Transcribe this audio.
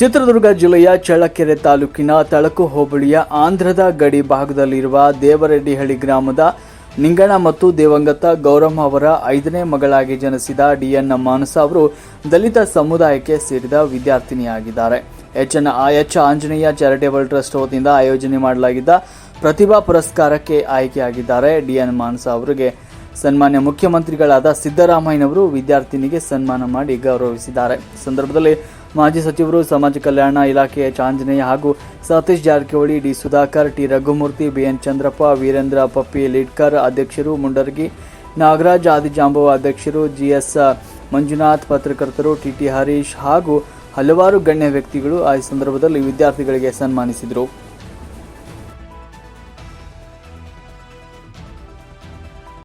ಚಿತ್ರದುರ್ಗ ಜಿಲ್ಲೆಯ ಚಳ್ಳಕೆರೆ ತಾಲೂಕಿನ ತಳಕು ಹೋಬಳಿಯ ಆಂಧ್ರದ ಗಡಿ ಭಾಗದಲ್ಲಿರುವ ದೇವರೆಡ್ಡಿಹಳ್ಳಿ ಗ್ರಾಮದ ನಿಂಗಣ ಮತ್ತು ದೇವಂಗತ ಗೌರಮ್ಮ ಅವರ ಐದನೇ ಮಗಳಾಗಿ ಜನಿಸಿದ ಡಿಎನ್ ಮಾನಸ ಅವರು ದಲಿತ ಸಮುದಾಯಕ್ಕೆ ಸೇರಿದ ವಿದ್ಯಾರ್ಥಿನಿಯಾಗಿದ್ದಾರೆ. H N H Anjaneya charitable trust ವತಿಯಿಂದ ಆಯೋಜನೆ ಮಾಡಲಾಗಿದ್ದ ಪ್ರತಿಭಾ ಪುರಸ್ಕಾರಕ್ಕೆ ಆಯ್ಕೆಯಾಗಿದ್ದಾರೆ ಡಿಎನ್ ಮಾನಸ ಅವರಿಗೆ. ಸನ್ಮಾನ್ಯ ಮುಖ್ಯಮಂತ್ರಿಗಳಾದ ಸಿದ್ದರಾಮಯ್ಯನವರು ವಿದ್ಯಾರ್ಥಿನಿಗೆ ಸನ್ಮಾನ ಮಾಡಿ ಗೌರವಿಸಿದ್ದಾರೆ. ಸಂದರ್ಭದಲ್ಲಿ ಮಾಜಿ ಸಚಿವರು, ಸಮಾಜ ಕಲ್ಯಾಣ ಇಲಾಖೆಯ ಚಾಂಜನೇಯ ಹಾಗೂ Satish Jarkiholi, D Sudhakar, T Raghumurthy BN Chandrappa, Veerendra Puppy Lidkar ಅಧ್ಯಕ್ಷರು, ಮುಂಡರ್ಗಿ ನಾಗರಾಜ್ ಆದಿಜಾಂಬವ ಅಧ್ಯಕ್ಷರು, ಜಿಎಸ್ ಮಂಜುನಾಥ್, ಪತ್ರಕರ್ತರು ಟಿ ಹರೀಶ್ ಹಾಗೂ ಹಲವಾರು ಗಣ್ಯ ವ್ಯಕ್ತಿಗಳು ಆ ಸಂದರ್ಭದಲ್ಲಿ ವಿದ್ಯಾರ್ಥಿಗಳಿಗೆ ಸನ್ಮಾನಿಸಿದರು.